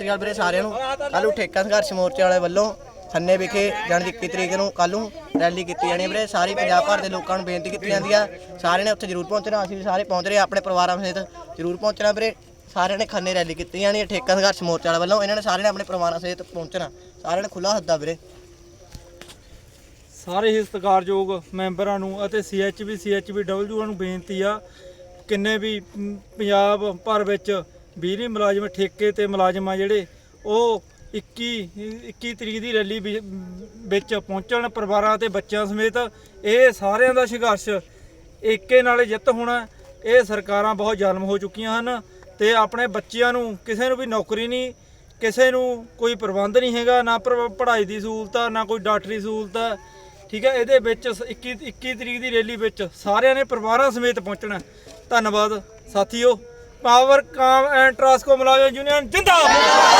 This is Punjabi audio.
ਸਤਿ ਸ੍ਰੀ ਅਕਾਲ ਵੀਰੇ ਸਾਰਿਆਂ ਨੂੰ। ਕੱਲ੍ਹ ਨੂੰ ਠੇਕਾ ਸੰਘਰਸ਼ ਮੋਰਚੇ ਵਾਲੇ ਵੱਲੋਂ ਖੰਨੇ ਵਿਖੇ ਜਾਣੀ ਕਿ 21 ਤਰੀਕ ਨੂੰ ਕੱਲ੍ਹ ਨੂੰ ਰੈਲੀ ਕੀਤੀ ਜਾਣੀ ਹੈ ਵੀਰੇ। ਸਾਰੀ ਪੰਜਾਬ ਭਰ ਦੇ ਲੋਕਾਂ ਨੂੰ ਬੇਨਤੀ ਕੀਤੀ ਜਾਂਦੀ ਆ। ਸਾਰਿਆਂ ਨੇ ਉੱਥੇ ਜ਼ਰੂਰ ਪਹੁੰਚਣਾ। ਅਸੀਂ ਵੀ ਸਾਰੇ ਪਹੁੰਚ ਰਹੇ ਹਾਂ, ਆਪਣੇ ਪਰਿਵਾਰਾਂ ਸਹਿਤ ਜ਼ਰੂਰ ਪਹੁੰਚਣਾ ਵੀਰੇ। ਸਾਰਿਆਂ ਨੇ ਖੰਨੇ ਰੈਲੀ ਕੀਤੀ ਜਾਣੀ ਹੈ ਠੇਕਾ ਸੰਘਰਸ਼ ਮੋਰਚੇ ਵਾਲੇ ਵੱਲੋਂ। ਇਹਨਾਂ ਨੇ ਸਾਰਿਆਂ ਨੇ ਆਪਣੇ ਪਰਿਵਾਰਾਂ ਸਹਿਤ ਪਹੁੰਚਣਾ। ਸਾਰਿਆਂ ਨੇ ਖੁੱਲਾ ਹੱਦਾ ਵੀਰੇ। ਸਾਰੇ ਹੀ ਸਤਿਕਾਰਯੋਗ ਮੈਂਬਰਾਂ ਨੂੰ ਅਤੇ ਸੀਐਚਬੀ ਸੀਐਚਬੀ ਡਬਲਯੂ ਨੂੰ ਬੇਨਤੀ ਆ ਕਿੰਨੇ ਵੀ ਮ, ਪੰਜਾਬ ਭਰ ਵਿੱਚ ਬਿਜਲੀ ਮੁਲਾਜ਼ਮ ਠੇਕੇ ਤੇ ਮੁਲਾਜ਼ਮ ਆ ਜਿਹੜੇ, ਉਹ 21 21 ਤਰੀਕ ਦੀ ਰੈਲੀ ਵਿ- ਵਿੱਚ ਪਹੁੰਚਣ ਪਰਿਵਾਰਾਂ ਤੇ ਬੱਚਿਆਂ ਸਮੇਤ, ਇਹ ਸਾਰਿਆਂ ਦਾ ਸੰਘਰਸ਼ ਏਕੇ ਨਾਲ ਜਿੱਤ ਹੋਣਾ, ਇਹ ਸਰਕਾਰਾਂ ਬਹੁਤ ਜ਼ਾਲਮ ਹੋ ਚੁੱਕੀਆਂ ਹਨ ਤੇ ਆਪਣੇ ਬੱਚਿਆਂ ਨੂੰ ਕਿਸੇ ਨੂੰ ਵੀ ਨੌਕਰੀ ਨਹੀਂ, ਕਿਸੇ ਨੂੰ ਕੋਈ ਪ੍ਰਬੰਧ ਨਹੀਂ ਹੈਗਾ, ਨਾ ਪਰ- ਪੜ੍ਹਾਈ ਦੀ ਸਹੂਲਤ ਆ, ਨਾ ਕੋਈ ਡਾਕਟਰੀ ਸਹੂਲਤ ਆ, ਠੀਕ ਹੈ, ਇਹਦੇ ਵਿੱਚ ਸ- 21 21 ਤਰੀਕ ਦੀ ਰੈਲੀ ਵਿੱਚ ਸਾਰਿਆਂ ਨੇ ਪਰਿਵਾਰਾਂ ਸਮੇਤ ਪਹੁੰਚਣਾ। ਧੰਨਵਾਦ, ਸਾਥੀਓ। ਪਾਵਰ ਕਾਮ ਐਂਡ ਟਰਾਂਸਕੋ ਮੁਲਾਜ਼ਮ ਯੂਨੀਅਨ ਜਿੰਦਾਬਾਦ।